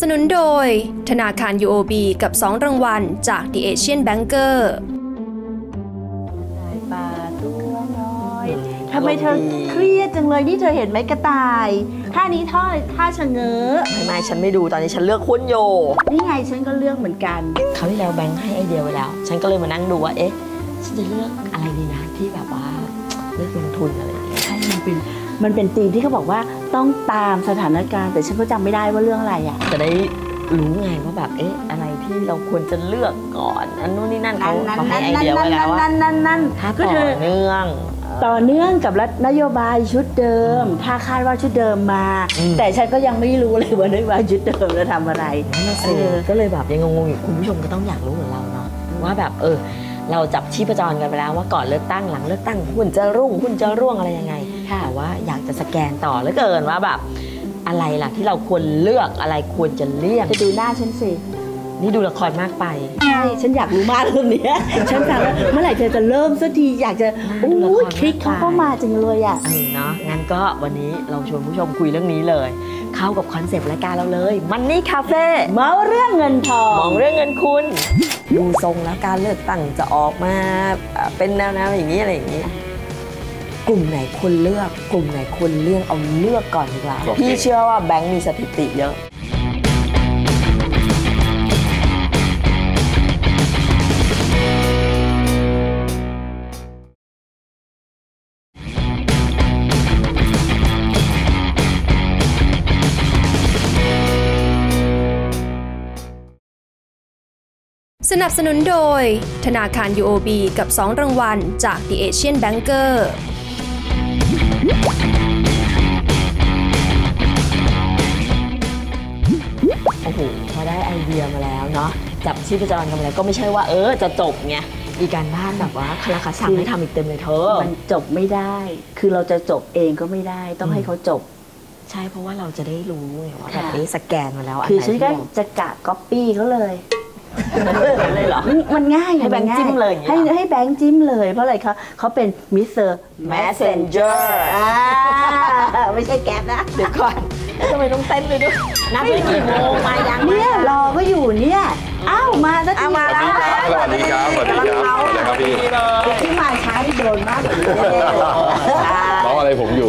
สนับสนุนโดย ธนาคาร UOB กับ 2 รางวัลจาก The Asian Banker ปลาตัวน้อยทำไมเธอเครียดจังเลยนี่เธอเห็นไหมกระต่ายท่านี้ท่าท่าชะเง้อไม่ไม่ฉันไม่ดูตอนนี้ฉันเลือกหุ้นโย นี่ไงฉันก็เลือกเหมือนกันเขาวที่แล้วแบงค์ให้ไอเดียไว้แล้ว ฉันก็เลยมานั่งดูว่าเอ๊ะฉันจะเลือกอะไรดีนะที่แบบว่าเลือกลงทุนอะไรอย่างเงี้ยใช่มันเป็นมันเป็นธีมที่เขาบอกว่า ต้องตามสถานการณ์ แต่ฉันก็จำไม่ได้ว่าเรื่องอะไรอะ จะได้รู้ไงว่าแบบเอ๊ะอะไรที่เราควรจะเลือกก่อนอันนู้นนี่นั่นเขาเขาให้ไอเดียไว้แล้วว่านั่นนั่นนั่นถ้าก็ต่อคือเนื่องต่อเนื่องกับรัฐนโยบายชุดเดิม ถ้าคาดว่าชุดเดิมมาอืมแต่ฉันก็ยังไม่รู้เลยว่านโยบายชุดเดิมจะทำอะไรนั่นน่ะสิก็เลยแบบยังงงๆอยู่คุณผู้ชมก็ต้องอยากรู้เหมือนเราเนาะว่าแบบเออ เราจับชีพจรกันไปแล้วว่าก่อนเลือกตั้งหลังเลือกตั้งหุ้นจะรุ่งหุ้นจะร่วงอะไรยังไง ค่ะแต่ว่าอยากจะสแกนต่อเหลือเกินว่าแบบอะไรล่ะที่เราควรเลือกอะไรควรจะเลี่ยงจะดูหน้าฉันสิ นี่ดูละครมากไป ใช่ฉันอยากรู้มากเรื่องเนี้ยฉันฟังแล้วเมื่อไหร่เธอจะเริ่มสักทีอยากจะดูละครอู้ยมากคลิกเขาเข้ามาจังเลยอะ เออเนาะงั้นก็วันนี้เราชวนผู้ชมคุยเรื่องนี้เลย เข้ากับคอนเซปต์รายการเราเลยมันนี่คาเฟ่เมาเรื่องเงินทอมองงเรื่องเงินคุณ ดูทรงแล้วการเลือกตั้งจะออกมาเอ่อเป็นแนวๆอย่างนี้อะไรอย่างนี้ กลุ่มไหนควรเลือก กลุ่มไหนควรเลี่ยงเอาเลือกก่อนดีกว่า โอเค พี่เชื่อว่าแบงค์มีสถิติเยอะ สนับสนุนโดย ธนาคาร UOB กับ 2 รางวัลจาก The Asian Banker โอ้โหพอได้ไอเดียมาแล้วเนาะจับชีพจรกันมาแล้วก็ไม่ใช่ว่าเออจะจบไงมีการบ้านแบบว่าคลาคาสั่งให้ทำอีกเต็มเลยเธอมันจบไม่ได้ คือเราจะจบเองก็ไม่ได้ต้องให้เขาจบ ใช่เพราะว่าเราจะได้รู้ไงว่าแบบค่ะเอ๊ะสแกนมาแล้วคือไหฉันที่ก็เราจะกะก๊อปปี้เขาเลย เลยเหรอ มันง่ายให้แบงค์จิ้มเลยเงี้ยให้เหรอให้แบงค์จิ้มเลยเพราะอะไรเขาเขาเป็นมิสเตอร์ Messenger อ่าไม่ใช่แก๊ปนะ เดี๋ยวก่อนทำไมต้องเต้นเลยด้วยนับไปกี่โมงมายังเนี่ยรอก็อยู่เนี่ยอ้าวมาสักทีมาแล้วสวัสดีครับสวัสดีครับสวัสดีครับพี่ที่มาช้าที่โดนมากเลยน้องอะไรผมอยู่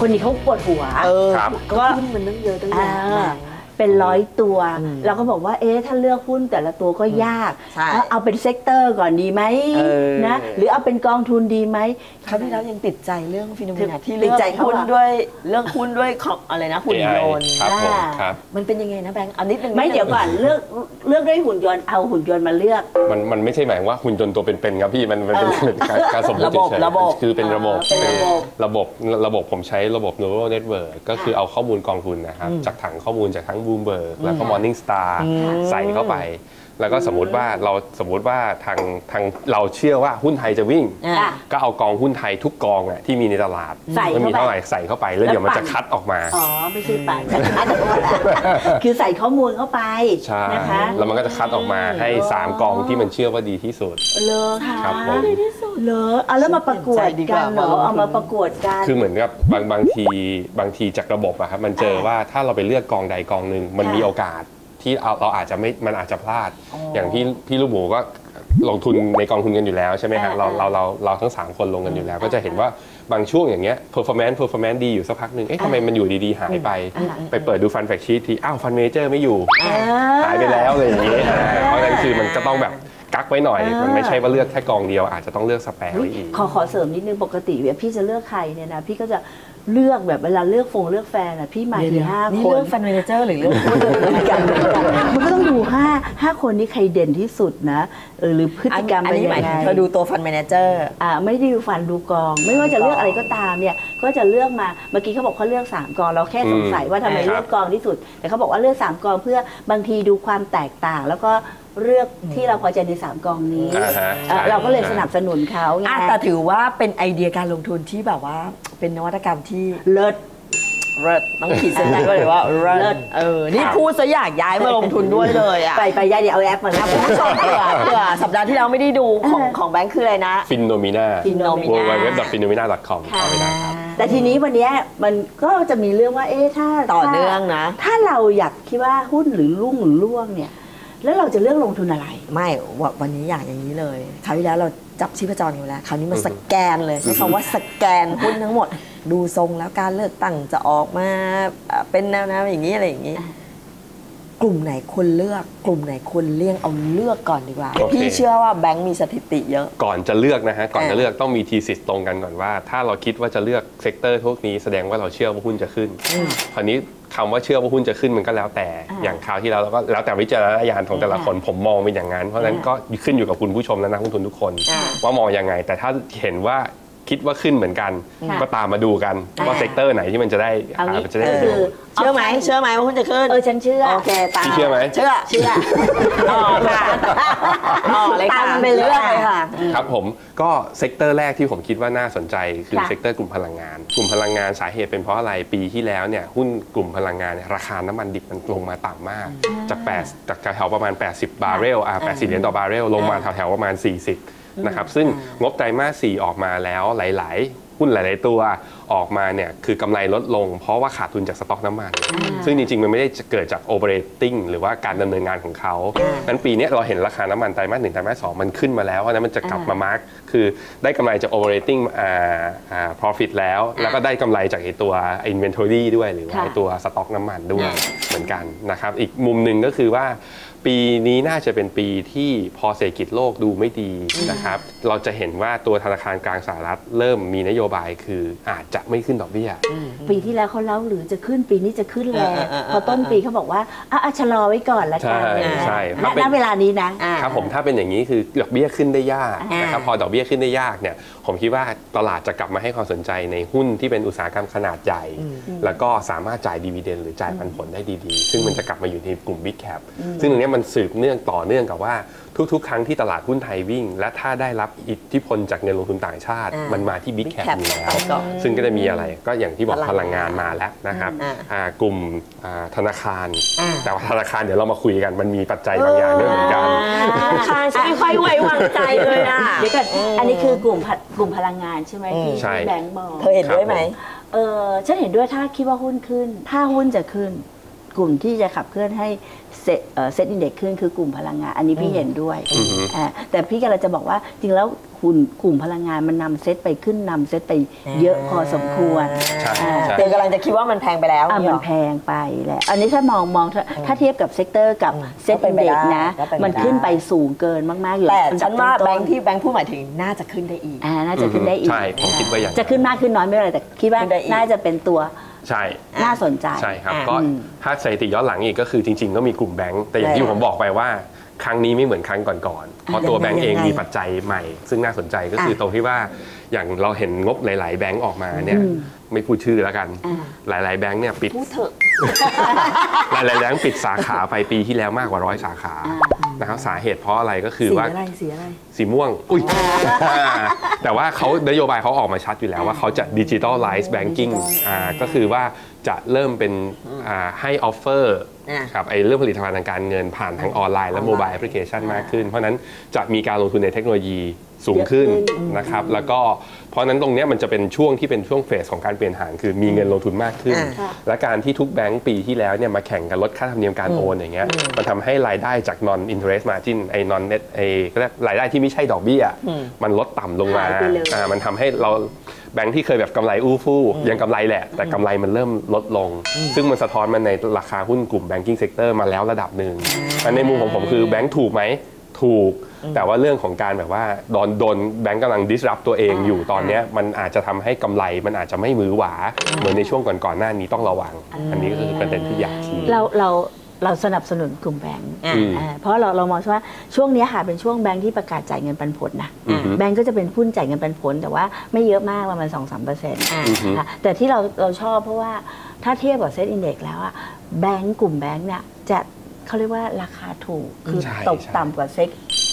คนนี้เขาปวดหัวเออก็หุ้นมันตั้งเยอะตั้งเยอ่าอะ เป็นร้อยตัวอืมเราก็บอกว่าเอ๊ะถ้าเลือกหุ้นแต่ละตัวก็ยากใช่เอาเอาเป็นเซกเตอร์ก่อนดีไหมเออนะหรือเอาเป็นกองทุนดีไหมคราวที่แล้วยังติดใจเรื่องฟิโนเมนาที่ติเลืดอกใจเขาหุ้นอะด้วยเรื่องหุ้นด้วยของอะไรนะหุ่น AI ยนต์ครับผมอ่าครับมันเป็นยังไงนะแบงค์เอานิดนึงไม่เดี๋ยวก่อนเลือกเลือกด้วยหุ่นยนต์เอาหุ่นยนต์มาเลือก มันมันไม่ใช่หมายว่าหุ่นยนต์ตัวเป็นๆครับพี่มันมันเป็นเออการการสมมติระบบเฉยๆระบบคือเป็นระบบเป็นระบบระบบระบบผมใช้ระบบ neural network ก็คือเอาข้อมูลกองทุนนะครับจากถังข้อมูลจากทั้ง Bloomberg แล้วก็ Morning Star ใส่เข้าไป แล้วก็สมมติว่าเราสมมติว่าทางทางเราเชื่อว่าหุ้นไทยจะวิ่ง อ่าก็เอากองหุ้นไทยทุกกองอะที่มีในตลาดใส่เข้าไปมันมีเท่าไหร่ใส่เข้าไปแล้วเดี๋ยวมันแล้วปั่จะนคัดออกมา อ๋อไม่ใช่ปั่นนะคะคือใส่ข้อมูลเข้าไปใช่ นะคะ แล้วมันก็จะคัดออกมาให้ 3 กองที่มันเชื่อว่าดีที่สุด เลอค่ะครับผม เลอเอาแล้วมาประกวดใจดีกกัว่านเหรอมาลงทุนเอามาประกวดกัน คือเหมือนกับบางบางทีบางทีจากระบบอะครับมันเจอว่าถ้าเราไปเลือกกองใดกองหนึ่งมันค่ะมีโอกาส ที่เราเราอาจจะไม่มันอาจจะพลาด อย่างพี่พี่ลูกหมูก็ลงทุนในกองทุนกันอยู่แล้วใช่ไหมฮะอ่าเราเราเราเราทั้ง 3 คนลงกันอยู่แล้ว ก็จะเห็นว่าบางช่วงอย่างเงี้ย performance performance ดีอยู่สักพักหนึ่งเอ๊ะทำไมมันอยู่ดีๆ หายไป ไปเปิดดูฟันแฟกชีททีอ้าวฟันเมเจอร์ไม่อยู่อ่าหายไปแล้วอะไรอย่างเงี้ยอ่าเพราะฉะนั้นคือมันก็ต้องแบบกักไว้หน่อยอ่ามัมันไม่ใช่ว่าเลือกแค่กองเดียวอาจจะต้องเลือกสแปร์อุ๊ไว้ยอีกขอขอเสริมนิดนึงปกติเวลาพี่จะเลือกใครเนี่ยนะพี่ก็จะ เลือกแบบเวลาเลือกฟงเลือกแฟนอะพี่มาทีห้านี่คนเรื่องฟันเมเนเจอร์หรือเรื่องหุ้นเหมือนกันมันก็ต้องดูห้าห้าคนนี้ใครเด่นที่สุดนะเออหรือพฤติกรรมอันเป็นนี้ยัหมายงไงถึงเราดูตัวฟันเมเนเจอร์อ่าไม่ได้ดูฟันดูกอง ไม่ว่าจะเลือกอะไรก็ตามเนี่ยก็จะเลือกมาเมื่อกี้เขาบอกเขาเลือกสามกองเราแค่สงสัยว่าทำไมอืมเลือกกองที่สุด แต่เขาบอกว่าเลือกสามกองเพื่อบางทีดูความแตกต่าง แล้วก็ เลือกที่เราพอใจในสามกองนี้อ่าฮะอะใช่ เราก็เลยสนับสนุนเขาไงอะแต่ถือว่าเป็นไอเดียการลงทุนที่แบบว่าเป็นนวัตกรรมที่เลิศเลิศต้องขีดเส้นใต้ไว้เลยว่าเลิเลิศศเออนี่พูดซะอยากย้ายมาลงทุนด้วยเลยอะไปไปย่าเดี๋ยวเอาแอปมาแล้ว คุณผู้ชมเผื่อเผื่อสัปดาห์ที่เราไม่ได้ดูของเออของแบงค์คืออะไรนะ ฟินโนมิน่า Phenomena w w w p h e n o m e n a c o m เข้าไปได้ครับ แต่ทีนี้วันเนี้ยมันก็จะมีเรื่องว่าเอ๊ะถ้าต่อเนื่องนะ ถ้าเราอยากคิดว่าหุ้นหรือรุ่งหรือร่วงเนี่ย แล้วเราจะเลือกลงทุนอะไร ไม่ววันนี้อยากอย่างนี้เลยคราวที่แล้วเราจับชีพจรอยู่แล้วคราวนี้มาสแกนเลยใช้คำว่าสแกนหุ้นทั้งหมด ดูทรงแล้วการเลือกตั้งจะออกมาเอ่อเป็นแนวๆอย่างนี้อะไรอย่างนี้ กลุ่มไหนควรเลือก กลุ่มไหนควรเลี่ยงเอาเลือกก่อนดีกว่า โอเค พี่เชื่อว่าแบงค์มีสถิติเยอะ ก่อนจะเลือกนะฮะ ก่อนอ่าจะเลือกต้องมีทีสิทตรงกันก่อนว่า ถ้าเราคิดว่าจะเลือกเซกเตอร์พวกนี้แสดงว่าเราเชื่อว่าหุ้นจะขึ้น คราวนี้คำว่าเชื่อว่าหุ้นจะขึ้นมันก็แล้วแต่ อ่าอย่างคราวที่แล้วเราก็แล้วแต่วิจารณญาณของแต่ละคน ผมมองเป็นอย่างนั้น เพราะฉะนั้นก็ขึ้นอยู่กับคุณผู้ชมและนักลงทุนทุกคน อ่า ว่ามองยังไง แต่ถ้าเห็นว่า คิดว่าขึ้นเหมือนกัน ค่ะ ก็ตามมาดูกันว่าอ่าเซกเตอร์ไหนที่มันจะได้เอางี้อ่าจะได้ก็ประคืโยอชน์ เชื่อไหมเชื่อไหมว่าหุ้นจะขึ้น เออฉันเชื่อ โอเคตามพี่เชื่อไหม เชื่อ เชื่อต่อค่ะต่อเลยค่ะตามไปเลยเลือกเลยค่ะ ครับผมก็เซกเตอร์แรกที่ผมคิดว่าน่าสนใจคือค่ะ เซกเตอร์กลุ่มพลังงาน กลุ่มพลังงานสาเหตุเป็นเพราะอะไรปีที่แล้วเนี่ยหุ้นกลุ่มพลังงานเนี่ยราคาน้ำมันดิบมันลงมาต่ำมาก จาก8จากแถวๆประมาณ 80 บาร์เรลอ่า80 เหรียญต่อบาร์เรลลงมาแถวๆประมาณ 40 นะครับซึ่งงบไตรมาส 4 ออกมาแล้วหลาย ๆ หุ้นหลาย ๆ ตัวออกมาเนี่ยคือกำไรลดลง เพราะว่าขาดทุนจากสต็อกน้ำมัน ซึ่งจริง ๆ มันไม่ได้เกิดจาก operating หรือว่าการดำเนินงานของเขานั้นปีเนี้ยเราเห็นราคาน้ำมันไตรมาสหนึ่งไตรมาสสองมันขึ้นมาแล้วเพราะฉะนั้นมันจะกลับมามาร์กคือได้กำไรจาก operating อ่าอ่า profit แล้ว แล้วก็ได้กำไรจากไอตัว inventory ด้วยหรือว่าค่ะไอตัวสต็อกน้ำมันด้วยเหมือนกันนะครับอีกมุมหนึ่งก็คือว่า ปีนี้น่าจะเป็นปีที่พอเศรษฐกิจโลกดูไม่ดีนะครับ เราจะเห็นว่าตัวธนาคารกลางสหรัฐเริ่มมีนโยบายคืออาจจะไม่ขึ้นดอกเบี้ย ปีที่แล้วเขาเล่าหรือจะขึ้นปีนี้จะขึ้นแล้วเออเออเออพอต้นปีเขาบอกว่าอะอะชะลอไว้ก่อนละกันใช่อะไรเงี้ยใช่ณถ้าเป็นณเวลานี้นะอ่าครับผมถ้าเป็นอย่างนี้คือดอกเบี้ยขึ้นได้ยากอ่านนะครับพอดอกเบี้ยขึ้นได้ยากเนี่ยผมคิดว่าตลาดจะกลับมาให้ความสนใจในหุ้นที่เป็นอุตสาหกรรมขนาดใหญ่แล้วก็สามารถจ่ายดีเวเดนหรือจ่ายปันผลได้ดีๆ ซึ่งมันจะกลับมาอยู่ในกลุ่ม Big Cap ซึ่งตรงเนี้ยมันสืบเนื่องต่อเนื่องกับว่า ทุกๆ ครั้งที่ตลาดหุ้นไทยวิ่ง และถ้าได้รับอิทธิพลจากเงินลงทุนต่างชาติอ่ามัมันมาที่ Big Big Cap Cap อยู่แล้วไปก่อนซึ่งก็จะมีอะไรก็อย่างที่บอกพพลัลังงางงานนมาแล้วนะครับอ่าอ่ากลุ่มอ่าธนาคารอ่าแต่ว่าธนาคารเดี๋ยวเรามาคุยกันมันมีปัจจัยบางอย่างด้วยเหมือนกันธนาคารฉันไม่ค่อยไว้วางใจเลยอะเดี๋ยวก่อนอันนี้คือกลุ่มพะกลุ่มพลังงานใช่ไหมที่ใช่ที่แบงก์บอกเธอเห็นด้วยไหมเออฉันเห็นด้วยถ้าคิดว่าหุ้นขึ้น ถ้าหุ้นจะขึ้น กลุ่มที่จะขับเคลื่อนให้ เซ็ตเอ่อเซ็ตอินเด็กซ์ขึ้นคือกลุ่มพลังงาน อันนี้พี่เห็นด้วยอือฮึอ่าแต่พี่กำลังจะบอกว่าจริงแล้วหุ้นกลุ่มพลังงานมันนำเซ็ตไปขึ้นนำเซ็ตไปเยอะพอสมควรใช่อ่าใช่เธอกำลังจะคิดว่ามันแพงไปแล้วอะเหรมันอแพงไปแหละอันนี้ถ้ามองมองถ้าถ้าเทียบกับเซกเตอร์กับอืมเซ็ตก็เป็อินนไปเด็กได้นะก็เป็นไปมันได้ขึ้นไปสูงเกินมากๆอยู่แต่อัดับฉันว่าต้แบๆงค์ที่แบงค์พูดหมายถึงน่าจะขึ้นได้อีกอ่าน่าจะขึ้นได้อีกใช่ผมคิดว่าอย่างนั้นจะขึ้นมากขึ้นน้อยไม่เป็นไรแต่คิดว่าขึ้นได้อีกน่าจะเป็นตัว ใช่น่าสนใจใช่ครับอ่าก็อืม ถ้าสถิติย้อนหลังอีกก็คือจริง ๆ ก็มีกลุ่มแบงก์แต่อย่างที่ใช่ผมบอกไปว่า ครั้งนี้ไม่เหมือนครั้งก่อนๆเพราะตัวยังไงแบงก์เองยังไงมีปัจจัยใหม่ ซึ่งน่าสนใจก็คืออะ ตรงที่ว่า อย่างเราเห็นงบหลาย ๆ แบงก์ออกมาเนี่ยไม่พูดชื่อแล้วกันอ่าหลาย ๆ แบงก์เนี่ยปิดพูดเถอะหลาย ๆ แบงก์ปิดสาขาไปปีที่แล้วมากกว่าร้อยสาขานะครับสาเหตุเพราะอะไรก็คือสีว่าอะไรสีอะไรสีม่วงอุ้ยแต่ว่าเขานโยบายเขาออกมาชัดอยู่แล้วว่าเขาจะดิจิ t a ลไลซ์แบงกิ้งอ่าก็คือว่าจะเริ่มเป็นอ่าให้ออฟเฟอร์อ่ากับไอ้เรื่องผลิตภัณฑ์ทางการเงินผ่านทางออนไลน์และโมบายแอปพลิเคชันมากขึ้น เพราะฉะนั้นจะมีการลงทุนในเทคโนโลยี สูงขึ้นเยอะขึ้นนะครับ แล้วก็เพราะฉะนั้นตรงเนี้ยมันจะเป็นช่วงที่เป็นช่วงเฟสของการเปลี่ยนผ่านคือมีเงินลงทุนมากขึ้นอ่าและการที่ทุกแบงก์ปีที่แล้วเนี่ยมาแข่งกันลดค่าธรรมเนียมการโอนอย่างเงี้ยมันทำให้รายได้จาก non interest margin ไอ้ non net ไอ้ก็เรียกรายได้ที่ไม่ใช่ดอกเบี้ย มันลดต่ำลงมาหายไปเลยอ่ามันทำให้เราแบงก์ที่เคยแบบกำไรอู้ฟู่ยังกำไรแหละ แต่กำไรมันเริ่มลดลง ซึ่งมันสะท้อนมันในราคาหุ้นกลุ่ม banking sector มาแล้วระดับหนึ่งอันในมุมของผมคือแบงก์ถูกไหมถูก แต่ว่าเรื่องของการแบบว่าโดนโดนแบงก์กำลัง disrupt ตัวเองอยู่ตอนเนี้ยมันอาจจะทำให้กำไรมันอาจจะไม่มือหวาเหมือนในช่วงก่อนๆหน้านี้ต้องระวัง อันนี้ก็คือประเด็นที่อยากชี้เราเราเราสนับสนุนกลุ่มแบงก์อืมอ่าเพราะเราเรามองว่าช่วงเนี้ยค่ะเป็นช่วงแบงก์ที่ประกาศจ่ายเงินปันผลนะอือฮึแบงก์ก็จะเป็นหุ้นจ่ายเงินปันผล แต่ว่าไม่เยอะมากประมาณสองสามเปอร์เซ็นต์อือฮึแต่ที่เราเราชอบเพราะว่าถ้าเทียบกับเซ็ตอินเด็กแล้วอะแบงก์กลุ่มแบงก์เนี่ยจะเขาเรียกว่าราคาถูกคือใช่ตกใช่ต่ำกว่าเซ็ต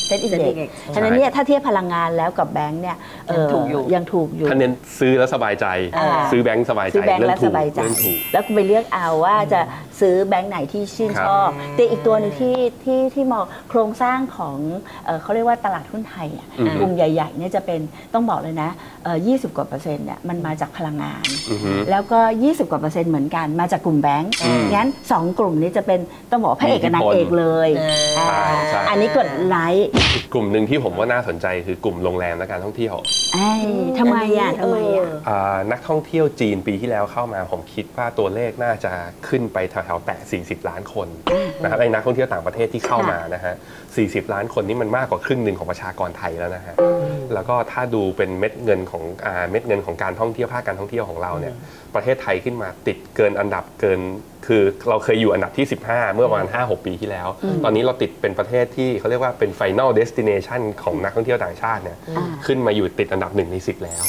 เซ็ตอินเด็ก Index ฉะนั้นเนี่ยถ้าเทียบพลังงานแล้วกับแบงก์เนี่ยเยังถูกอยู่ยังถูกอยู่ถ้าเน้นซื้อแล้วสบายใจอ่าซื้อแบงก์สบายใจซื้อแบงค์เรื่และถูสกบายใจเรื่องถูกแล้วคุณไปเลือกเอาว่าจะ ซื้อแบงค์ไหนที่ชื่นครับชอบ แต่อีกตัวหนึงที่ที่ที่มองโครงสร้างของเอ่อเขาเรียกว่าตลาดหุ้นไทยอะอือฮึกลุ่มใหญ่ๆเนี่ยจะเป็นต้องบอกเลยนะเอ่อ20 กว่าเปอร์เซ็นต์เนี่ยมันมาจากพลังงานอือฮึแล้วก็ 20 กว่าเปอร์เซ็นต์เหมือนกันมาจากกลุ่มแบงค์อืมงั้น 2 กลุ่มนี้จะเป็นต้องบอกว่าพระเอกกับนางเอกเลยอ่าอ่าใช่อันนี้กดไลค์อีกกลุ่มหนึ่งที่ผมว่าน่าสนใจคือกลุ่มโรงแรมและการท่องเที่ยวไอ้ทำไมอะทำไมอะอ่านักท่องเที่ยวจีนปีที่แล้วเข้ามาผมคิดว่าตัวเลขน่าจะขึ้นไปแถวๆแตะ40 ล้านคนนะครับไอ้นักท่องเที่ยวต่างประเทศที่เข้ามานะฮะ 40 ล้านคนนี่มันมากกว่าครึ่งหนึ่งของประชากรไทยแล้วนะฮะ แล้วก็ถ้าดูเป็นเม็ดเงินของอ่าเม็ดเงินของการท่องเที่ยวภาคการท่องเที่ยวของเราเนี่ย ประเทศไทยขึ้นมาติดเกินอันดับเกิน คือเราเคยอยู่อันดับที่ 15 เมื่อประมาณ 5-6 ปีที่แล้ว ตอนนี้เราติดเป็นประเทศที่เขาเรียกว่าเป็น Final Destination ของนักท่องเที่ยวต่างชาติเนี่ยอ่าขึ้นมาอยู่ติดอันดับหนึ่งใน10 แล้ว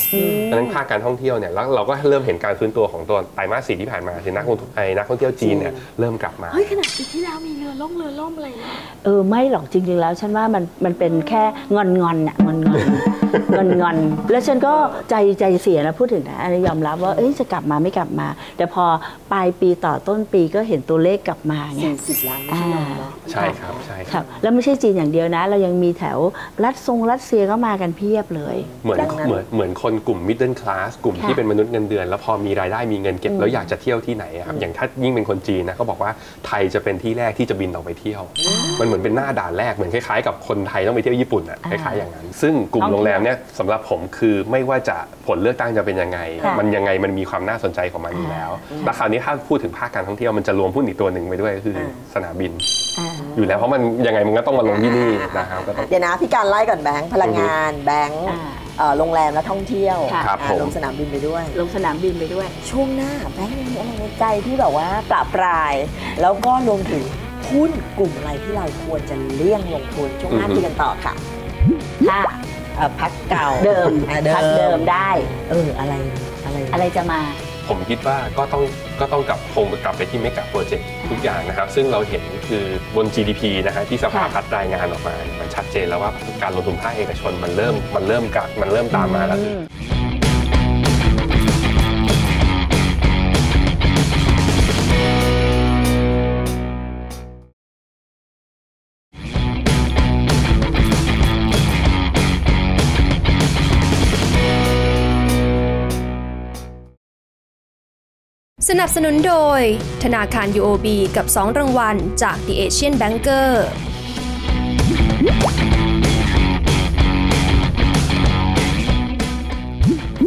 ดังนั้นภาคการท่องเที่ยวเนี่ยแล้วเราก็เริ่มเห็นการฟื้นตัวของตัวไตรมาสสี่ที่ผ่านมาคือนักท่องไอ้นักท่องเที่ยวจีนเนี่ยเริ่มกลับมาเฮ้ยขนาดปีที่แล้วมีเรือล่มเรือล่มอะไรนะเออไม่หรอกจริงๆแล้วฉันว่ามันมันเป็นแค่งอนงอนๆน่ะงอนงอน งอนงอนๆแล้วฉันก็ใจใจเสียนะพูดถึงนะอันนี้ยอมรับว่าเอ้ยจะกลับมาไม่กลับมา แต่พอปลายปีต่อต้นปีก็เห็นตัวเลขกลับมาไง40ล้านไม่ใช่น้อยเนาะใช่ครับใช่คครับรับแล้วไม่ใช่จีนอย่างเดียวนะ เรายังมีแถวรัสซงรัสเซียก็มากันเพียบเลย เหมือนดังนั้น เหมือนเหมือนคนกลุ่ม middle class กลุ่มค่ะที่เป็นมนุษย์เงินเดือน แล้วพอมีรายได้มีเงินเก็บ แล้วอยากจะเที่ยวที่ไหนอะครับอย่างถ้ายิ่งเป็นคนจีนนะเขาบอกว่าไทยจะเป็นที่แรกที่จะบินออกไปเที่ยว มันเหมือนเป็นหน้าด่านแรกเหมือนคล้ายๆ กับคนไทยต้องไปเที่ยวญี่ปุ่นอะคล้ายๆอย่างนั้น ซึ่งกลุ่มท่องเที่ยวโรงแรมเนี่ยสำหรับผมคือไม่ว่าจะผลเลือกตั้งจะเป็นยังไงค่ะมันยังไงมันมีความน่าสนใจของมันอยู่แล้วแต่คราวนี้ถ้าพูดถึงภาคการท่องเที่ยวมันจะรวมหุ้นอีกตัวหนึ่งไปด้วยก็คืออสนามบินอ่าอยู่แล้วเพราะมันยังไงมันก็ต้องมาลงที่นี่นะครับก็ต้องเดี๋ยวนะพี่การไล่ก่อนแบงค์พลังงานแบงค์อ่าเอ่อโรงแรมและท่องเที่ยวค่ะครับอ่าผมลงสนามบินไปด้วย ลงสนามบินไปด้วย ช่วงหน้าแบงค์ยังมีอะไรในใจที่แบบว่าปราบปราย แล้วก็รวมถึงหุ้นกลุ่มอะไรที่เราควรจะเลี่ยงลงทุนช่วงหน้าอือฮึคุยกันต่อค่ะถ้า เอ่อพักเก่าเดิมอะเดิมพักเดิมได้ เอออะไรอะไรอะไรจะมา ผมคิดว่าก็ต้องก็ต้องกลับคงกลับไปที่เมกะโปรเจกต์ทุกอย่างนะครับ ซึ่งเราเห็นคือบน GDP นะฮะที่สภาพัฒน์รายงานออกมา มันชัดเจนแล้วว่าการลงทุนภาคเอกชนมันเริ่มมันเริ่มกลับมันเริ่มตามมาแล้ว สนับสนุนโดย ธนาคาร UOB กับ 2 รางวัลจาก The Asian Banker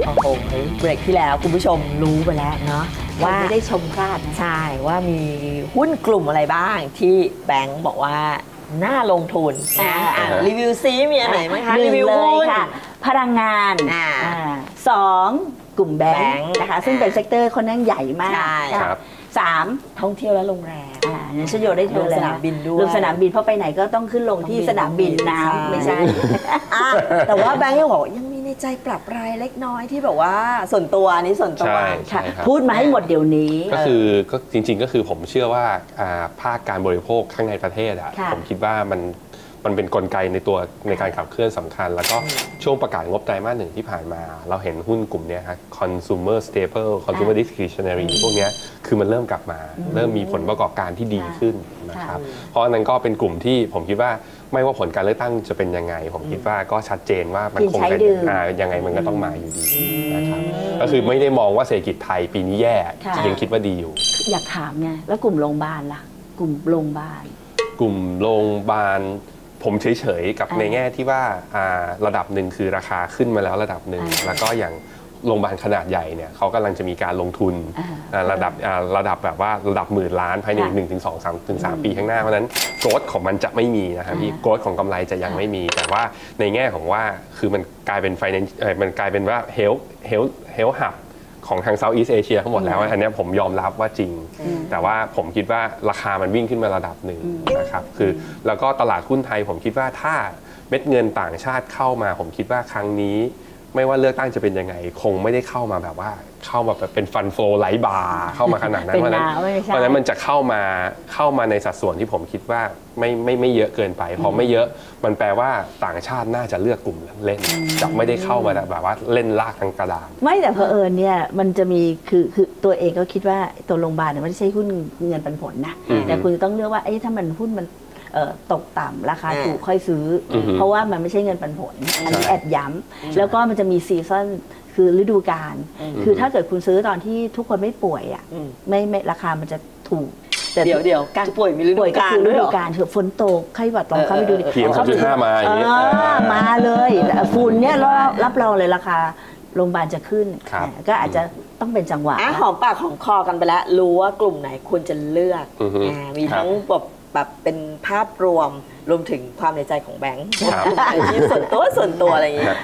โอ้โหเบรกที่แล้วคุณผู้ชมรู้ไปแล้วเนาะว่าว่าไม่ได้ชมพลาดนะใช่ว่ามีหุ้นกลุ่มอะไรบ้างที่แบงก์บอกว่าน่าลงทุนนะอะรีวิวซิมีอันไหนไหมคะหนึ่รีงวิวเลหุ้ยนค่ะ พลังงานอ่าอ่าสอง กลุ่มแบแบงงค์ค์นะคะ ซึ่งเป็นเซกเตอร์คนนั้นใหญ่มากใช่ะครับสามท่องเที่ยวและโรงแรมอ่างั้นฉันโยนได้เธอเลยลงสนามบินด้วยลงสนามบินเพราะไปไหนก็ต้องขึ้นลงที่ต้องบินสนามบินต้องบินน้ำไม่ใช่ใช่อะแต่ว่าแบงก์ยังบอกว่ายังมีในใจปรับรายเล็กน้อยที่แบบว่าส่วนตัวอันนี้ส่วนตัวใช่ค่ะครับพูดมาให้หมดเดี๋ยวนี้ ก็คือก็จริง ๆ ก็คือผมเชื่อว่าอ่าภาคการบริโภคข้างในประเทศอะค่ะผมคิดว่ามัน มันเป็นนกลไกในตัวในการขับเคลื่อนสำคัญ แล้วก็ช่วงประกาศงบไตรมาสหนึ่งที่ผ่านมา เราเห็นหุ้นกลุ่มเนี้ยครับ consumer staple consumer discretionary พวกเนี้ยคือมันเริ่มกลับมา เริ่มมีผลประกอบการที่ดีขึ้นนะครับเพราะอันนั้นก็เป็นกลุ่มที่ผมคิดว่าไม่ว่าผลการเลือกตั้งจะเป็นยังไง ผมคิดว่าก็ชัดเจนว่ามันคงกินใช้เป็นดื่มอ่ายังไงมันก็ต้องมาอยู่ดีนะครับก็คือไม่ได้มองว่าเศรษฐกิจไทยปีนี้แย่ค่ะยังคิดว่าดีอยู่ อยากถามไงแล้วกลุ่มโรงพยาบาลล่ะ กลุ่มโรงพยาบาลกลุ่มโรงพยาบาล ผมเฉยๆกับอ่าในแง่ที่ว่าอ่าระดับหนึ่งคือราคาขึ้นมาแล้วระดับหนึ่งอ่าแล้วก็อย่างโรงพยาบาลขนาดใหญ่เนี่ยเขากำลังจะมีการลงทุนอ่าอ่าระดับอ่าระดับแบบว่าระดับหมื่นล้านภายในค่ะหนึ่งถึงสองสามถึงสามปีข้างหน้าเพราะฉะนั้นโกรธของมันจะไม่มีนะครับพี่โกรธของกำไรจะยังไม่มี แต่ว่าในแง่ของว่าคือมันกลายเป็น finance เอ่อมันกลายเป็นว่า health health health hub ของทาง Southeast Asia ทั้งหมดแล้ว อันเนี้ยผมยอมรับว่าจริง แต่ว่าผมคิดว่าราคามันวิ่งขึ้นมาระดับหนึ่งนะครับคือแล้วก็ตลาดหุ้นไทยผมคิดว่าถ้าเม็ดเงินต่างชาติเข้ามา ผมคิดว่าครั้งนี้ ไม่ว่าเลือกตั้งจะเป็นยังไง คงไม่ได้เข้ามาแบบว่า เข้ามาแบบเป็นฟันโฟไลท์บาร์เข้ามาขนาดนั้นเป็นเพราะฉะนั้นดาวไม่ใช่เพราะฉะนั้นมันจะเข้ามาเข้ามาในสัดส่วนที่ผมคิดว่าไม่ไม่ไม่เยอะเกินไปพอไม่เยอะมันแปลว่าต่างชาติน่าจะเลือกกลุ่มเล่นจะไม่ได้เข้ามาแบบว่าเล่นลากทางกระดานไม่แต่เผอิญเนี่ยมันจะมีคือคือตัวเองก็คิดว่าตัวโรงพยาบาลเนี่ยไม่ใช่หุ้นเงินปันผลนะอืมแต่คุณจะต้องเลือกว่าเอ้ถ้ามันหุ้นมันเอ่อ ตกต่ำราคาอ่าถูกค่อยซื้อออฮึเพราะว่ามันไม่ใช่เงินปันผล อันนี้ใช่แอดย้ำแล้วก็มันจะมีซีซันคือฤดูกาลคือถ้าเกิดคุณซื้อตอนที่ทุกคนไม่ป่วยอะอืมไม่ไม่ราคามันจะถูกแต่เดี๋ยวเดี๋ยวการป่วยมีฤดูป่วยก็กาลคือด้ฤวยเหรดูอกาลคือฝนตกไข้หวัดลองเข้าไปดูดิเออ PM 2.5มาอย่างงี้เอออ่ามาเลยฝุ่นเนี่ยรับรับรองเลยราคาโรงพยาบาลจะขึ้นครับอ่าก็อาจจะต้องเป็นจังหวะอะหอมปากหอมคอกันไปแล้ว รู้ว่ากลุ่มไหนควรจะเลือกอือฮึอ่ามีครับทั้งแบบ แบบเป็นภาพรวมรวมถึงความในใจของแบงค์ครับที่ส่วนตัวส่วนตัวอะไรอย่างงี้ครับ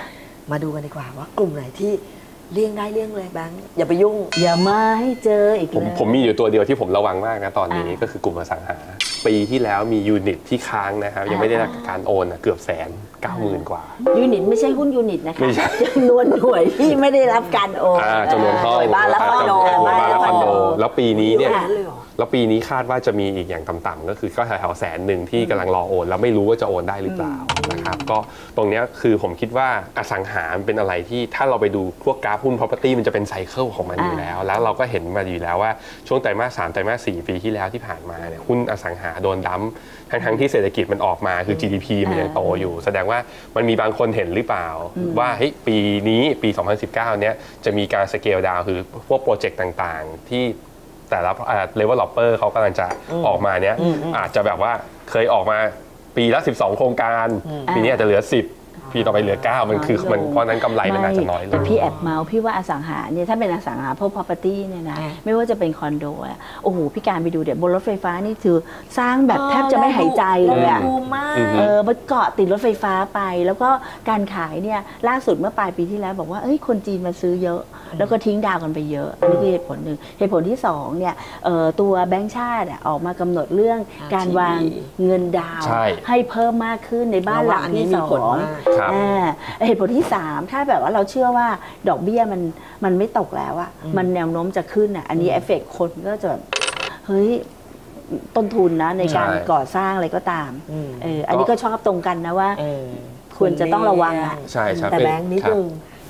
มาดูกันดีกว่าว่ากลุ่มไหนที่เลี่ยงได้เลี่ยงเลยแบงค์อย่าไปยุ่ง อย่ามาให้เจออีกผมเลยผมมีอยู่ตัวเดียวที่ผมระวังมากนะตอนนี้อ่าก็คือกลุ่มอสังหา ปีที่แล้วมียูนิตที่ค้างนะครับยังไม่ได้รับการโอนนะเกือบแสนเก้าหมื่นกว่า ยูนิตไม่ใช่หุ้นยูนิตนะคะไม่ใช่ จำนวนหน่วยที่ไม่ได้รับการโอนอ่าจำนวนห้องหน่วยบ้านและคอนโดจำนวนบ้านและคอนโด แล้วปีนี้เนี่ยเยอะเลยเหรอแล้วปีนี้คาดว่าจะมีอีกอย่างต่ำๆก็คือก็แถวๆแสนหนึ่งที่กำลังรอโอน แล้วไม่รู้ว่าจะโอนได้หรือเปล่านะครับก็ตรงเนี้ยคือผมคิดว่าอสังหามันเป็นอะไรที่ถ้าเราไปดูพวกกราฟหุ้น property มันจะเป็นไซเคิลของมันอยู่แล้ว แล้วเราก็เห็นมาอยู่แล้วว่าช่วงไตรมาสสามไตรมาสสี่ปีที่แล้วที่ผ่านมาเนี่ยหุ้นอสังหาโดนดั้มทั้งๆที่เศรษฐกิจมันออกมาคือ GDP มันยังโตอยู่ แสดงว่ามันมีบางคนเห็นหรือเปล่า ว่าเฮ้ยปีนี้ปี 2019เนี้ยจะมีการสเกลดาวคือพวกโปรเจกต์ต่างๆ ที่แต่ละเลเวลลอปเปอร์เขากำลังจะออกมาเนี้ยอาจจะแบบว่าเคยออกมาปีละ 12 โครงการ ปีนี้อาจจะเหลือ 10 ปีต่อไปเหลือ 9 มันคือมันเพราะฉะนั้นกำไรมันอาจจะน้อยลแต่งพี่แอบเมาส์พี่ว่าอสังหาเนี่ยถ้าเป็นอสังหาพวก property เนี่ยนะอ่าไม่ว่าจะเป็นคอนโดอะโอ้โหพี่การไปดูเดี๋ยวบนรถไฟฟ้านี่คือสร้างแบบแทบจะไม่หายใจเลยอะบูมมากอืมเออมันเกาะติดรถไฟฟ้าไป แล้วก็การขายเนี่ยล่าสุดเมื่อปลายปีที่แล้วบอกว่าเอ้ยคนจีนมาซื้อเยอะแล้วก็ทิ้งดาวกันไปเยอะอันนี้คือเหตุผลหนึ่งเหตุผลที่สองเนี่ยเอ่อตัวแบงก์ชาติอะออกมากำหนดเรื่องการวางเงินดาวใช่ให้เพิ่มมากขึ้นในบ้านหลังเราว่าอันนี้ที่มีสอผลงมากครับอ่าเหตุผลที่ 3 ถ้าแบบว่าเราเชื่อว่าดอกเบี้ยมันมันไม่ตกแล้วอะมันแนวโน้มจะขึ้นอะอันนี้เอฟเฟกคนก็จะแบบเฮ้ยต้นทุนนะในการใช่ก่อสร้างอะไรก็ตามอืมเอออันนี้ก็ชอบตรงกันนะว่าเออควรจะต้องระวังอะใช่ครับแต่เป็นแบงค์นิดครับนึง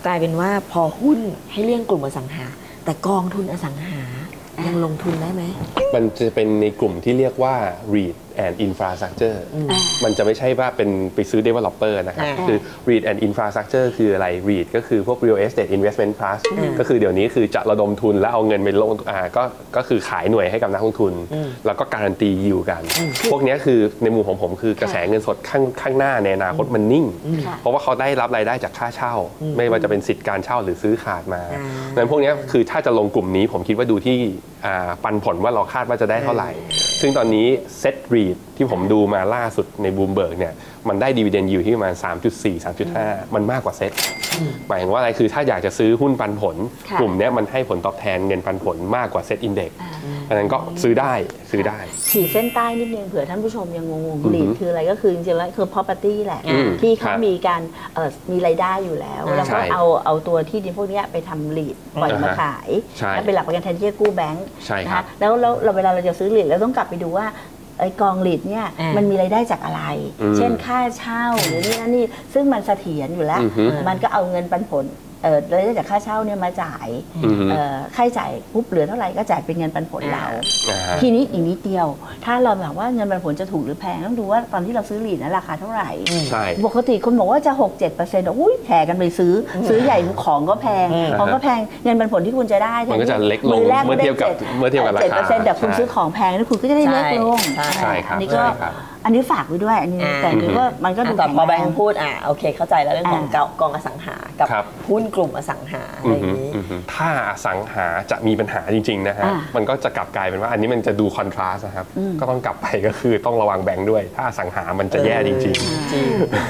กลายเป็นว่าพอหุ้นให้เลี่ยงกลุ่มอสังหา แต่กองทุนอสังหายังลงทุนได้ไหมมันจะเป็นในกลุ่มที่เรียกว่า REIT and Infrastructure มันจะไม่ใช่ว่าเป็นไปซื้อ developer นะครับอ่าคือ REIT and Infrastructure คืออะไร REIT ก็คือพวก Real Estate Investment Trust ก็คือเดี๋ยวนี้คือจะระดมทุนแล้วเอาเงินไปลงอ่าก็ก็คือขายหน่วยให้กับนักลงทุน แล้วก็การันตียิวกัน พวกเนี้ยคือในมุมของผมคือกระแสเงินสดข้างข้างหน้าในอนาคตมันนิ่งค่ะเพราะว่าเขาได้รับรายได้จากค่าเช่า ไม่ว่าจะเป็นสิทธิ์การเช่าหรือซื้อขาดมาอ่าดังนั้นพวกเนี้ยคือถ้าจะลงกลุ่มนี้ผมคิดว่าดูที่อ่าปันผลว่าเราคาดว่าจะได้เท่าไหร่ ซึ่งตอนนี้เซ็ตรีดที่ผมดูมาล่าสุดในบูมเบิร์กเนี่ยมันได้ดีเวเดนยิวที่ประมาณ 3.4 3.5 มันมากกว่าเซ็ตหมายถึงว่าอะไรคือถ้าอยากจะซื้อหุ้นปันผลค่ะกลุ่มเนี้ยมันให้ผลตอบแทนเงินปันผลมากกว่าเซ็ตอินเด็กซ์อันนั้นก็ซื้อได้ซื้อได้ ขีดเส้นใต้นิดนึงเผื่อท่านผู้ชมยังงงๆลีดคืออะไรก็คือจริงๆแล้วคือ property แหละอืมที่ครัเขาบมีการเอ่อมีรายได้อยู่แล้วอ่าแล้วก็ใช่เอาเอาตัวที่ดินพวกเนี้ยไปทำลีดปล่อยมาอ่าฮะขายใช่แล้วเป็นหลักประกันแทนที่จะกู้แบงก์ใช่นะครัคะบแล้วแล้วเราเวลาเราจะซื้อลีดเราต้องกลับไปดูว่า ไอ้กองลีดเนี่ยอ่ามัมันมีรายได้จากอะไร อืมเช่นค่าเช่าหรือนี่นั่นนี่ซึ่งมันเสถียรอยู่แล้ว อือฮึ มันก็เอาเงินปันผลเอ่อ รายได้จากค่าเช่าเนี่ยมาจ่ายอือฮึเอ่อค่าใช้จ่ายปุ๊บเหลือเท่าไหร่ก็จ่ายเป็นเงินปันผลเราอ่าฮะทีนี้อีกนิดเดียว ถ้าเราแบบว่าเงินปันผลจะถูกหรือแพงต้องดูว่าตอนที่เราซื้อหลีดนั้นราคาเท่าไหร่ใช่ปกติคนบอกว่าจะ 6 7เปอร์เซ็นต์อุ้ยแห่กันไปซื้ออซื้อใหญ่ของก็แพงของก็แพงเงินปันผลที่คุณจะได้มันก็จะเล็กลงมือแรกเมื่อเทียบกับเมื่อเทียบกับราคาเจ็ดเปอร์เซ็นต์แต่คุณใช่ซื้อของแพงแล้วคุณก็จะได้เล็กลงใช่ใช่ครับอันนี้ก็ใช่ครับ อันนี้ฝากไว้ด้วย อันนี้ อ่า แต่นี่ก็มันก็ดูแต่แข็งพอแรแบงงค์พูดอะโอเค เข้าใจแล้วเรื่องของอ่า เก่ากองอสังหา กับครับ หุ้นกลุ่มอสังหาอะไรอย่างนี้ อือฮึถ้าอสังหาจะมีปัญหาจริง ๆ นะฮะ อ่ามันก็จะกลับกลายเป็นว่าอันนี้มันจะดูคอนทราสนะครับ อืม ก็ต้องกลับไปก็คือต้องระวังแบงค์ด้วย ถ้าอสังหามันจะแย่จริงจริง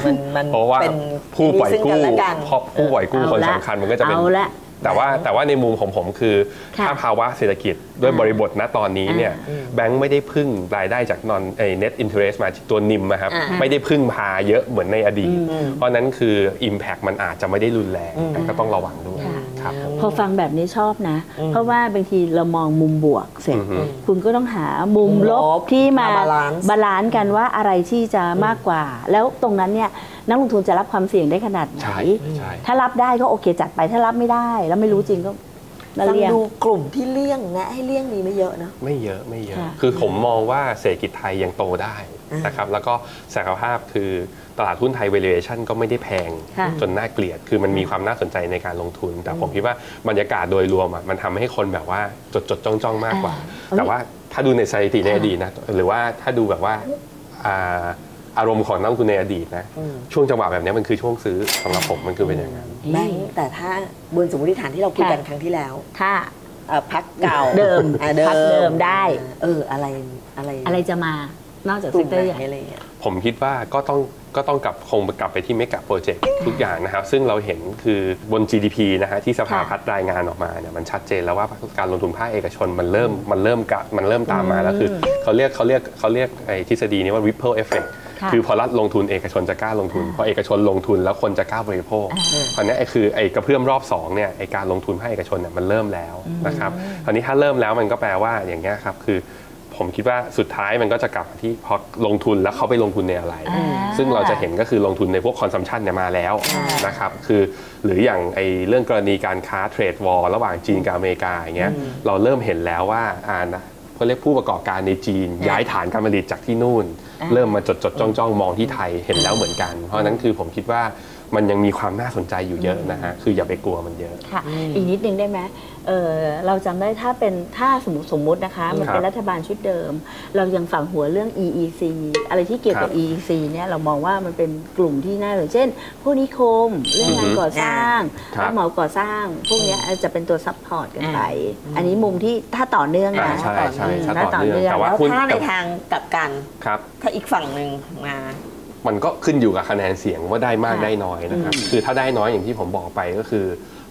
มันมันๆเพราะว่าเป็นผู้ปล่อยซึ่งกู้นและกันเพราะผู้ปล่อยกู้เอาคนละสำคัญมันก็จะเป็น เอาละ แต่ว่าแต่ว่าในมุมของผมคือค่ะถ้าภาวะเศรษฐกิจด้วยบริบทณตอนนี้เนี่ยแบงค์ไม่ได้พึ่งรายได้จากนอนไอ้ net interest มาตัวนิมนะครับอ่าไม่ได้พึ่งพาเยอะเหมือนในอดีต เพราะนั้นคือ impact มันอาจจะไม่ได้รุนแรงแต่ก็ต้องระวังด้วยครับผมพอฟังแบบนี้ชอบนะ เพราะว่าบางทีเรามองมุมบวกเสร็จอือฮึคุณก็ต้องหามุมลมุมลบบที่มามา balance บาลานซ์กันว่าอะไรที่จะมากกว่า แล้วตรงนั้นเนี่ย นักลงทุนจะรับความเสี่ยงได้ขนาดไหน ใช่ใช่ถ้ารับได้ก็โอเคจัดไปถ้ารับไม่ได้ แล้วไม่รู้จริงก็ละฟังเลียง ดูกลุ่มที่เลี่ยงแนะให้เลี่ยงมีไม่เยอะเนอะไม่เยอะไม่เยอะ ค่ะ คือผมมองว่าเศรษฐกิจไทยยังโตได้นะครับ แล้วก็ศักยภาพคือตลาดหุ้นไทย valuation ก็ไม่ได้แพง ค่ะ จนน่าเกลียด คือมันมีความน่าสนใจในการลงทุน แต่ผมคิดว่าบรรยากาศโดยรวมอะมันทำให้คนแบบว่าจดจดจ้องจ้องๆมากกว่า อ่า แต่ว่าถ้าดูในสถิติในอดีตนะ หรือว่าถ้าดูแบบว่าอ่า อารมณ์ของนักลงทุนในอดีตนะ ช่วงจังหวะแบบนี้มันคือช่วงซื้อสำหรับผมมันคือเป็นอย่างนั้นแบงค์แต่ถ้าบนสมมติฐานที่เราคุยกันครั้งที่แล้ว ถ้าเอ่อพักเก่าเดิมอะพักเดิมได้ เอออะไรอะไรอะไรจะมานอกจากกเซลุ่กมเตอร์ไหใหญ่นอะไรเงี้ยผมคิดว่าก็ต้องก็ต้องกลับคงกลับไปที่เมกะโปรเจกต์ทุกอย่างนะครับ ซึ่งเราเห็นคือบน GDP นะฮะที่สภาค่ะพัฒน์รายงานออกมาเนี่ยมันชัดเจนแล้วว่าการลงทุนภาคเอกชนมันเริ่มมันเริ่มกะมันเริ่มตามมาแล้วคือเขาเรียกเขาเรียกเขาเรียกไอ้ทฤษฎีนี้ว่า ripple effect ค่ะคือพอรัฐลงทุนเอกชนจะกล้าลงทุนพอเอกชนลงทุนแล้วคนจะกล้าบริโภคตอนนี้ไอ้คือไอ้กระเพื่อมรอบสองเนี่ยไอ้การลงทุนภาคเอกชนเนี่ยมันเริ่มแล้วนะครับตอนนี้ถ้าเริ่มแล้วมันก็แปลว่าอย่างเงี้ยครับคือผมคิดว่าสุดท้ายมันก็จะกลับมาที่พอลงทุนแล้วเขาไปลงทุนในอะไรอ่าซึ่งเราจะเห็นก็คือลงทุนในพวกคอนซัมชันเนี่ยมาแล้วนะครับคือหรืออย่างไอ้เรื่องกรณีการค้าเทรดวอลระหว่างจีนกับอเมริกาอย่างเงี้ยเราเริ่มเห็นแล้วว่าอ่านะเขาเรียกผู้ประกอบการในจีนย้ายฐานการผลิตจากที่นู่น เริ่มมาจดจดจ้องจ้องมองที่ไทยเห็นแล้วเหมือนกัน เพราะนั้นคือผมคิดว่า มันยังมีความน่าสนใจอยู่เยอะนะฮะคืออย่าไปกลัวมันเยอะ ค่ะ อีกนิดนึงได้ไหมเออเราจำได้ถ้าเป็นถ้าสมมติสมมตินะคะ มันเป็นครับรัฐบาลชุดเดิม เรายังฝังหัวเรื่อง EEC อะไรที่เกี่ยวกับ ครับ EEC เนี่ยเรามองว่ามันเป็นกลุ่มที่น่าสนใจเช่นผู้นิคมเรื่องงานก่อสร้างครับ รับเหมาก่อสร้าง พวกเนี้ยจะเป็นตัวซัพพอร์ตกันไป อันนี้มุมที่ถ้าต่อเนื่องอ่านะ ใช่ใช่ถ้าถ้าต่ต่ออเนื่องเนื่อง แต่ว่าแล้วหุ้นถ้าในแต่ทางกลับกัน ครับ ถ้าอีกฝั่งหนึ่งมา มันก็ขึ้นอยู่กับคะแนนเสียงว่าได้มากค่ะได้น้อยนะครับ คือถ้าได้น้อยอย่างที่ผมบอกไปก็คือ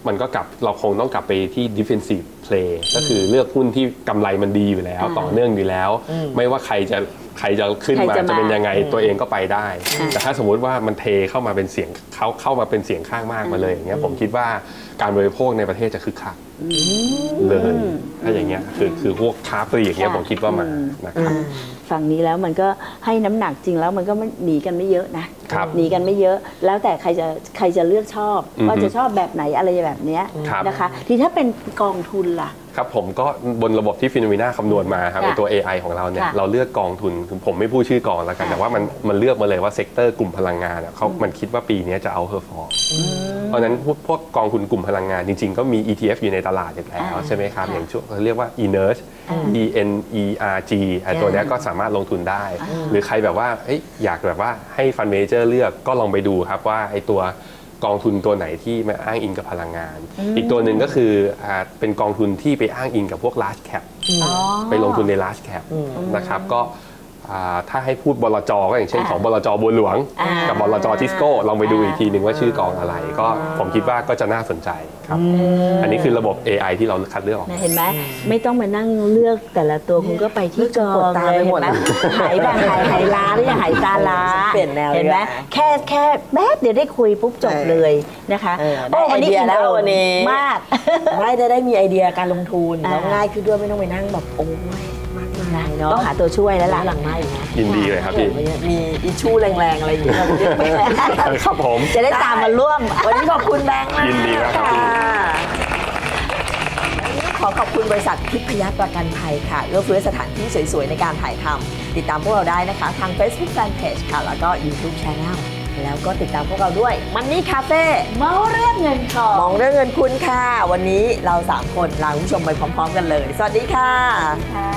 มันก็กลับเราคงต้องกลับไปที่ defensive play ก็คือเลือกหุ้นที่กำไรมันดีอยู่แล้วอ่าต่อเนื่องอยู่แล้ว ไม่ว่าใครจะใครจะขึ้นใครมาจะจะเป็นมายังไงตัวเองก็ไปได้อ่าแต่ถ้าสมมุติว่ามันเทเข้ามาเป็นเสียงเข้าเข้ามาเป็นเสียงข้างมากมาเลยอย่างเงี้ยผมคิดว่า การบริโภคในประเทศจะคึกคักเลยถ้าอย่างเงี้ยคือคือพวกค้าปลีกอย่างเงี้ยค่ะผมคิดว่ามานะครับฝั่งนี้แล้วมันก็ให้น้ำหนักจริงแล้วมันก็ไม่หนีกันไม่เยอะนะครับหนีกันไม่เยอะ แล้วแต่ใครจะใครจะเลือกชอบอือฮึว่าจะชอบแบบไหนอะไรแบบเนี้ยครับนะคะ ทีถ้าเป็นกองทุนล่ะ ครับผมก็บนระบบที่ฟิโนเมนาคำนวณมาครับค่ะในตัว AI ของเราเนี่ยค่ะเราเลือกกองทุนคือผมไม่พูดชื่อกองแล้วกันค่ะแต่ว่ามันมันเลือกมาเลยว่าเซกเตอร์กลุ่มพลังงานอะเขามันคิดว่าปีนี้จะเอาเพอร์ฟอร์ เพราะฉะนั้นพวกพวกกองทุนกลุ่มพลังงานจริง ๆ ก็มี ETF อยู่ในตลาดอยู่แล้วอ่าใช่ไหมครับค่ะอย่างช่วงเขาเรียกว่า Energ E N E R G อะตัวเนี้ยก็สามารถลงทุนได้ หรือใครแบบว่าเอ้ยอยากแบบว่าให้ฟันเมเจอร์เลือกก็ลองไปดูครับว่าไอ้ตัวกองทุนตัวไหนที่มาอ้างอิงกับพลังงาน อีกตัวหนึ่งก็คืออ่าเป็นกองทุนที่ไปอ้างอิงกับพวก large cap อ๋อไปลงทุนใน large cap นะครับก็อ่า ถ้าให้พูดบลจก็อย่างเช่นอ่าของบลจบัวหลวงอ่ากักับบลจทิสโก้ลองไปดูอีกทีหนึ่งว่าชื่อกองอะไร ก็ผมคิดว่าก็จะน่าสนใจครับอันนี้คือระบบ AI ที่เราคัดเลือกออกมานะเห็นไหมไม่ต้องมานั่งเลือกแต่ละตัวคุณก็ไปที่กองปวดตาเลยไปหมเห็ดนไหมหายบางหายหายล้าหรือยังหายตาล้าเปลี่ยนแนวเห็นไหมดีกว่าแค่แค่แป๊บเดียวได้คุยปุ๊บจบเลยนะคะเออได้ไอเดียแล้ววันนี้มากไม่ได้ได้มีไอเดียการลงทุนอ่าแล้วง่ายขึ้นด้วยไม่ต้องไปนั่งแบบโอ้ยมากมาย เนาะต้องหาตัวช่วยแล้วล่ะหลังไม่นะยินดีเลยครับพี่มีอิชชูแรงๆอะไรอย่างเงี้ยเราเรียกไม่ได้ครับผมจะได้ตามมาร่วม วันนี้ขอบคุณแบงค์มากยินดีมากครับพี่วันนี้ขอขอบคุณบริษัททิพยประกันภัยค่ะเอื้อเฟื้อสถานที่สวยๆ ในการถ่ายทำติดตามพวกเราได้นะคะ ทาง Facebook Fanpage ค่ะ แล้วก็ YouTube Channel แล้วก็ติดตามพวกเราด้วยมันนี่คาเฟ่เมาเรื่องเงินทองมองเรื่องเงินคุณค่ะ วันนี้เรา 3 คนลาคุณผู้ชมไปพร้อม ๆ กันเลย สวัสดีค่ะค่ะ